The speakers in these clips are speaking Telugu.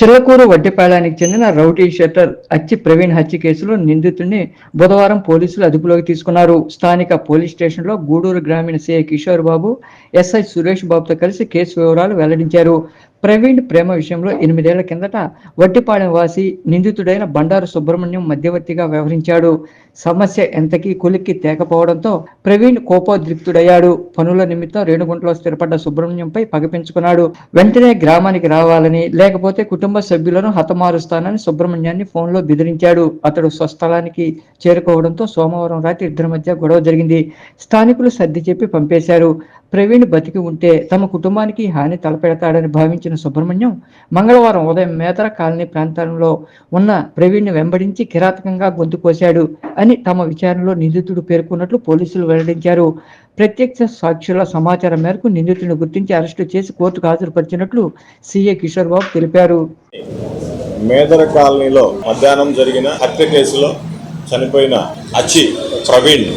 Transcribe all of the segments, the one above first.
చిల్లకూరు వడ్డిపాళానికి చెందిన రౌడీ షట్టర్ అచ్చి ప్రవీణ్ హత్య కేసులో నిందితుడిని బుధవారం పోలీసులు అదుపులోకి తీసుకున్నారు. స్థానిక పోలీస్ స్టేషన్లో గూడూరు గ్రామీణ సీఐ కిషోర్ బాబు ఎస్ఐ సురేష్ బాబుతో కలిసి కేసు వివరాలు వెల్లడించారు. ప్రవీణ్ ప్రేమ విషయంలో ఎనిమిదేళ్ళ కిందట వడ్డిపాళెం వాసి నిందితుడైన బండారు సుబ్రహ్మణ్యం మధ్యవర్తిగా వ్యవహరించాడు. సమస్య ఎంతకీ కులిక్కి తేకపోవడంతో ప్రవీణ్ కోపోద్రిక్తుడయ్యాడు. పనుల నిమిత్తం రేణుగుంటలో స్థిరపడ్డ సుబ్రహ్మణ్యంపై పగపించుకున్నాడు వెంటనే గ్రామానికి రావాలని లేకపోతే కుటుంబ సభ్యులను హతమారుస్తానని సుబ్రహ్మణ్యాన్ని ఫోన్లో బెదిరించాడు. అతడు స్వస్థలానికి చేరుకోవడంతో సోమవారం రాత్రి ఇద్దరి మధ్య గొడవ జరిగింది. స్థానికులు సర్ది చెప్పి పంపేశారు. ప్రవీణ్ బతికి ఉంటే తమ కుటుంబానికి హాని తలపెడతాడని భావించిన సుబ్రహ్మణ్యం మంగళవారం ఉదయం మేతర కాలనీ ప్రాంతంలో ఉన్న ప్రవీణ్ని వెంబడించి కిరాతకంగా గొంతు కోశాడు అని తమ విచారణలో నిందితుడు పేర్కొన్నట్లు పోలీసులు వెల్లడించారు. ప్రత్యక్ష సాక్షుల సమాచారం మేరకు నిందితుడిని గుర్తించి అరెస్టు చేసి కోర్టుకు హాజరుపరిచినట్లు సీఏ కిషోర్ బాబు తెలిపారు. మేదర కాలనీలో మధ్యాహ్నం జరిగిన హత్య కేసులో చనిపోయిన అచి ప్రవీణ్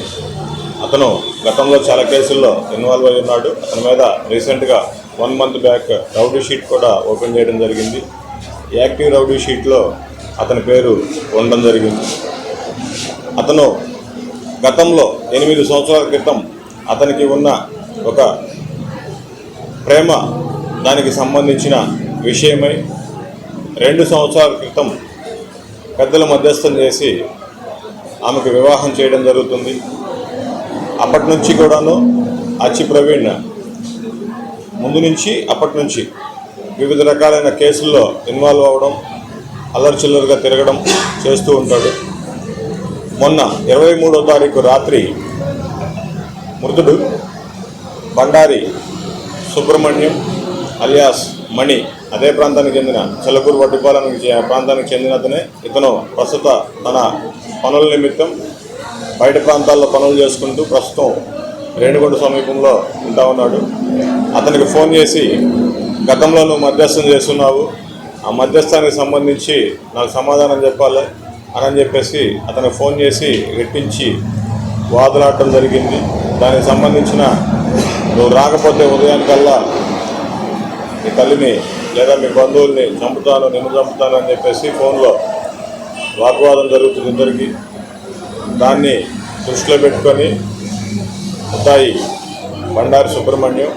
అతను గతంలో చాలా కేసుల్లో ఇన్వాల్వ్ అయి ఉన్నాడు. అతని మీద రీసెంట్గా one month back rowdy sheet కూడా ఓపెన్ చేయడం జరిగింది. యాక్టివ్ రౌడీ షీట్లో అతని పేరు ఉండడం జరిగింది. అతను గతంలో ఎనిమిది సంవత్సరాల క్రితం అతనికి ఉన్న ఒక ప్రేమ దానికి సంబంధించిన విషయమై రెండు సంవత్సరాల క్రితం పెద్దల మధ్యస్థం చేసి ఆమెకు వివాహం చేయడం జరుగుతుంది. అప్పటి నుంచి కూడాను అచ్చి ప్రవీణ్ ముందు నుంచి అప్పటి నుంచి వివిధ రకాలైన కేసుల్లో ఇన్వాల్వ్ అవ్వడం అల్లరిచిల్లరుగా తిరగడం చేస్తూ ఉంటాడు. మొన్న ఇరవై మూడో తారీఖు రాత్రి మృతుడు బండారి సుబ్రహ్మణ్యం అలియాస్ మణి అదే ప్రాంతానికి చెందిన చెల్లకూరు వడ్డిపాలెనికి ప్రాంతానికి చెందిన అతనే. ఇతను ప్రస్తుత తన పనుల నిమిత్తం బయట ప్రాంతాల్లో పనులు చేసుకుంటూ ప్రస్తుతం రేణుగుంట సమీపంలో ఉంటా ఉన్నాడు. అతనికి ఫోన్ చేసి గతంలో నువ్వు మధ్యస్థం చేస్తున్నావు. ఆ మధ్యస్థానికి సంబంధించి నాకు సమాధానం చెప్పాలి అని చెప్పేసి అతనికి ఫోన్ చేసి రెట్టించి వాదులాడటం జరిగింది. దానికి సంబంధించిన నువ్వు రాకపోతే ఉదయానికల్లా మీ తల్లిని లేదా మీ బంధువుల్ని చంపుతాను నిన్ను చంపుతాను అని చెప్పేసి ఫోన్లో వాగ్వాదం జరుగుతుంది ఇద్దరికి. దాన్ని దృష్టిలో పెట్టుకొని ముద్దాయి బండారి సుబ్రహ్మణ్యం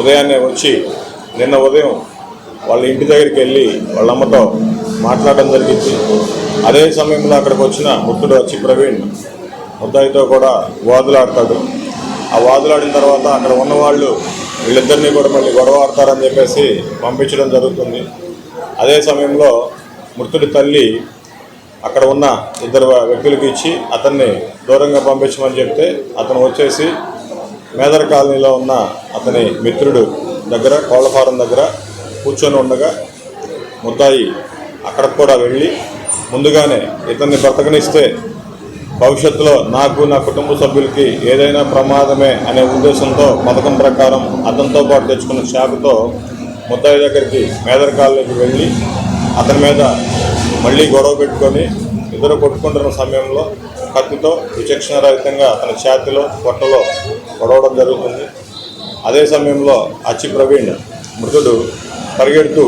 ఉదయాన్నే వచ్చి నిన్న ఉదయం వాళ్ళ ఇంటి దగ్గరికి వెళ్ళి వాళ్ళ అమ్మతో మాట్లాడడం జరిగింది. అదే సమయంలో అక్కడికి వచ్చిన ముత్తుడు వచ్చి ప్రవీణ్ ముద్దాయితో కూడా వాదులాడతాడు. ఆ వాదులాడిన తర్వాత అక్కడ ఉన్నవాళ్ళు వీళ్ళిద్దరినీ కూడా మళ్ళీ గొడవ ఆడతారని చెప్పేసి పంపించడం జరుగుతుంది. అదే సమయంలో మృతుడి తల్లి అక్కడ ఉన్న ఇద్దరు వ్యక్తులకి ఇచ్చి అతన్ని దూరంగా పంపించమని చెప్తే అతను వచ్చేసి మేదర్ కాలనీలో ఉన్న అతని మిత్రుడు దగ్గర కోళ్ళ ఫారం దగ్గర కూర్చొని ఉండగా ముద్దాయి అక్కడికి కూడా వెళ్ళి ముందుగానే ఇతన్ని బ్రతకనిస్తే భవిష్యత్తులో నాకు నా కుటుంబ సభ్యులకి ఏదైనా ప్రమాదమే అనే ఉద్దేశంతో పథకం ప్రకారం అతనితో పాటు తెచ్చుకున్న షాపుతో ముద్దాయి దగ్గరికి మేదర్ కాలనీకి వెళ్ళి అతని మీద మళ్ళీ గొడవ పెట్టుకొని ఇద్దరు కొట్టుకుంటున్న సమయంలో కత్తితో విచక్షణరహితంగా అతని ఛాతిలో పొట్టలో గొడవడం జరుగుతుంది. అదే సమయంలో అచ్చి ప్రవీణ్ మృతుడు పరిగెడుతూ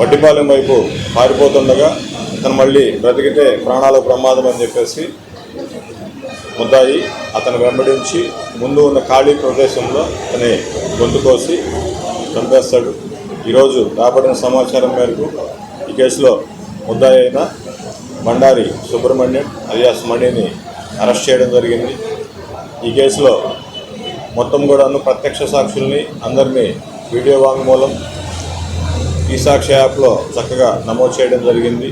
వడ్డిపాలెం వైపు పారిపోతుండగా అతను మళ్ళీ బ్రతికితే ప్రాణాలకు ప్రమాదం అని చెప్పేసి ముద్దాయి అతను వెంబడించి ముందు ఉన్న ఖాళీ ప్రదేశంలో అతని గొంతు కోసి చంపేస్తాడు. ఈరోజు రాబడిన సమాచారం మేరకు కేసులో ముద్దాయి అయిన బండారి సుబ్రహ్మణ్యం అలియాస్ మణిని అరెస్ట్ చేయడం జరిగింది. ఈ కేసులో మొత్తం కూడాను ప్రత్యక్ష సాక్షుల్ని అందరినీ వీడియో వాంగ్మూలం ఈ సాక్షి యాప్లో చక్కగా నమోదు చేయడం జరిగింది.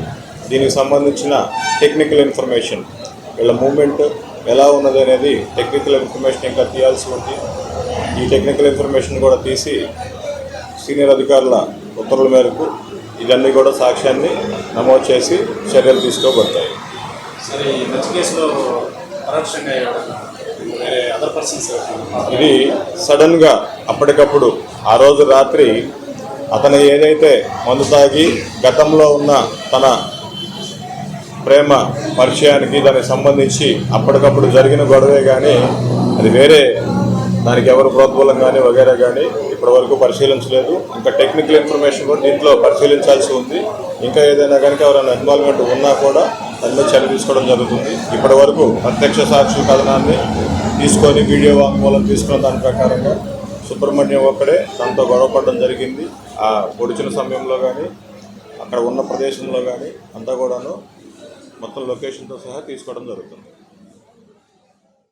దీనికి సంబంధించిన టెక్నికల్ ఇన్ఫర్మేషన్ వీళ్ళ మూమెంట్ ఎలా ఉన్నది అనేది టెక్నికల్ ఇన్ఫర్మేషన్ ఇంకా తీయాల్సి ఉంది. ఈ టెక్నికల్ ఇన్ఫర్మేషన్ కూడా తీసి సీనియర్ అధికారుల ఉత్తర్వుల మేరకు ఇవన్నీ కూడా సాక్ష్యాన్ని నమోదు చేసి చర్యలు తీసుకోబడతాయి. ఇది సడన్గా అప్పటికప్పుడు ఆ రోజు రాత్రి అతను ఏదైతే మందు తాగి గతంలో ఉన్న తన ప్రేమ పరిచయానికి దానికి సంబంధించి అప్పటికప్పుడు జరిగిన గొడవే కానీ అది వేరే దానికి ఎవరు ప్రోద్బలం కానీ వగేరా కానీ ఇప్పటివరకు పరిశీలించలేదు. ఇంకా టెక్నికల్ ఇన్ఫర్మేషన్ కూడా దీంట్లో పరిశీలించాల్సి ఉంది. ఇంకా ఏదైనా కనుక ఎవరైనా ఇన్వాల్వ్మెంట్ ఉన్నా కూడా దాని మీద చర్య తీసుకోవడం జరుగుతుంది. ఇప్పటి వరకు ప్రత్యక్ష సాక్షుల కథనాన్ని తీసుకొని వీడియో వాంగ్మూలం తీసుకున్న దాని ప్రకారంగా సుబ్రహ్మణ్యం ఒక్కడే తనతో గొడవపడడం జరిగింది. ఆ పొడిచిన సమయంలో కానీ అక్కడ ఉన్న ప్రదేశంలో కానీ అంతా కూడాను మొత్తం లొకేషన్తో సహా తీసుకోవడం జరుగుతుంది.